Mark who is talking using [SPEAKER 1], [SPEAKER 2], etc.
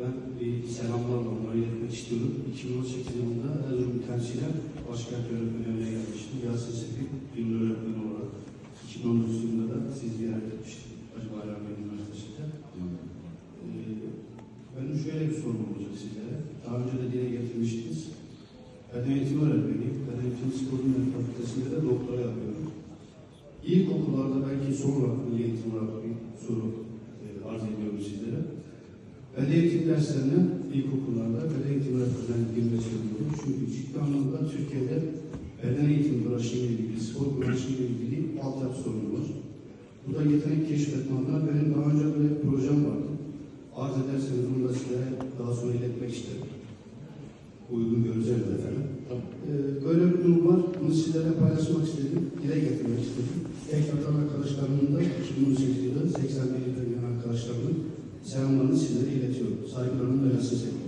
[SPEAKER 1] Ben bir selamlarla onları iletmek istiyorum. 2018 yılında Erzurum temsilen başkent öğretmenliğine gelmiştim. Yasin Sefi yıl öğretmeni olarak. 2019 yılında da siz ziyaret etmiştim. Hacı Bayram Bey Üniversitesi'nde. Ee, benim şöyle bir sorum olacak sizlere. Daha önce de dile getirmiştiniz. Beden eğitimi öğretmeniyim. Beden eğitimi spor fakültesinde de doktora yapıyorum. İlkokullarda belki sonra milli eğitim olarak bir soru e, arz ediyorum sizlere. Beden eğitim derslerine ilkokullarda beden eğitimi öğretmenlerinin girmesi önemli. Çünkü ciddi anlamda Türkiye'de beden eğitimi branşıyla ilgili, spor branşıyla ilgili altyapı sorunu var. Bu da yetenek keşfetme adına benim daha önce böyle bir projem vardı. Arz ederseniz onu da sizlere daha sonra iletmek isterim. Uygun görürseniz efendim. Ee, böyle bir durum var. Bunu sizlerle paylaşmak istedim. Dile getirmek istedim. Tekrardan arkadaşlarımın da 2018 yılı 81像我们现在的业主，啥也不能弄的事情。